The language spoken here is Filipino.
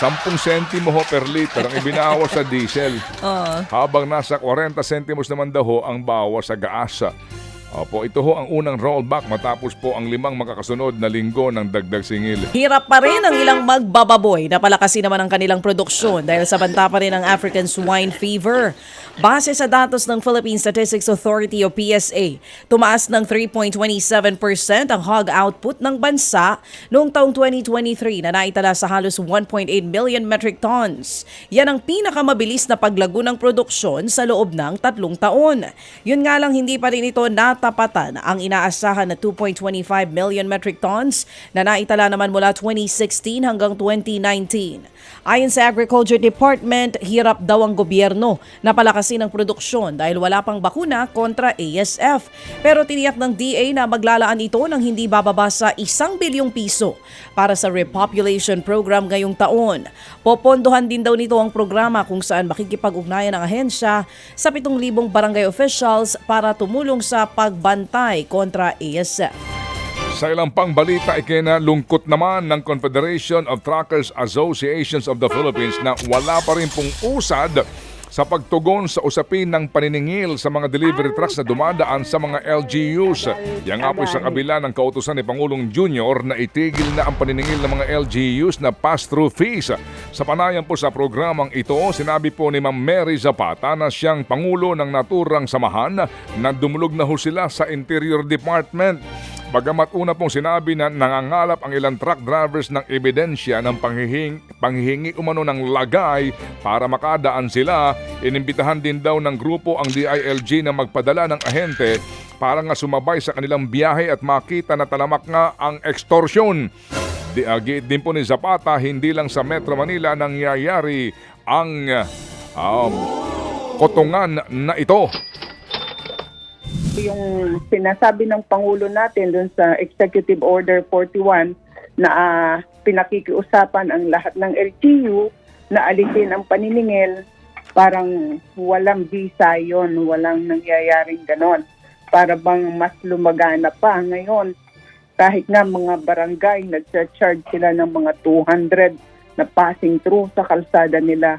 10 sentimo ho per liter ang ibinawas sa diesel. Oo. Habang nasa 40 sentimos naman daw ho ang bawas sa gaasa. Opo, ito ho ang unang rollback matapos po ang limang makakasunod na linggo ng dagdag singil. Hirap pa rin ang ilang magbababoy na palakasin naman ang kanilang produksyon dahil sa banta pa rin ang African swine fever. Base sa datos ng Philippine Statistics Authority o PSA, tumaas ng 3.27% ang hog output ng bansa noong taong 2023 na naitala sa halos 1.8 million metric tons. Yan ang pinakamabilis na paglago ng produksyon sa loob ng tatlong taon. Yun nga lang hindi pa rin ito natapatan ang inaasahan na 2.25 million metric tons na naitala naman mula 2016 hanggang 2019. Ayon sa Agriculture Department, hirap daw ang gobyerno na palakasin ang produksyon dahil wala pang bakuna kontra ASF. Pero tiniyak ng DA na maglalaan ito ng hindi bababa sa isang bilyong piso para sa repopulation program ngayong taon. Popondohan din daw nito ang programa kung saan makikipag-ugnayan ang ahensya sa 7,000 barangay officials para tumulong sa pagbantay kontra ASF. Sa ilang pang balita, ikinalungkot naman ng Confederation of Truckers Associations of the Philippines na wala pa rin pong usad sa pagtugon sa usapin ng paniningil sa mga delivery trucks na dumadaan sa mga LGUs. Yan nga po sa kabila ng kautusan ni Pangulong Junior na itigil na ang paniningil ng mga LGUs na pass-through fees. Sa panayan po sa programang ito, sinabi po ni Ma'am Mary Zapata na siyang Pangulo ng naturang samahan na dumulog na ho sila sa Interior Department. Bagamat una pong sinabi na nangangalap ang ilang truck drivers ng ebidensya ng panghihing, panghihingi umano ng lagay para makadaan sila, inimbitahan din daw ng grupo ang DILG na magpadala ng ahente para nga sumabay sa kanilang biyahe at makita na talamak nga ang extortion. Di, uh, giit din po ni Zapata, hindi lang sa Metro Manila nangyayari ang um, kotongan na ito. Yung sinasabi ng Pangulo natin dun sa Executive Order 41 na ah, pinakikiusapan ang lahat ng LGU na alisin ang paniningil, parang walang visa yon walang nangyayaring ganon. Para bang mas lumagana pa ngayon. Kahit nga mga barangay, nag-charge sila ng mga 200 na passing through sa kalsada nila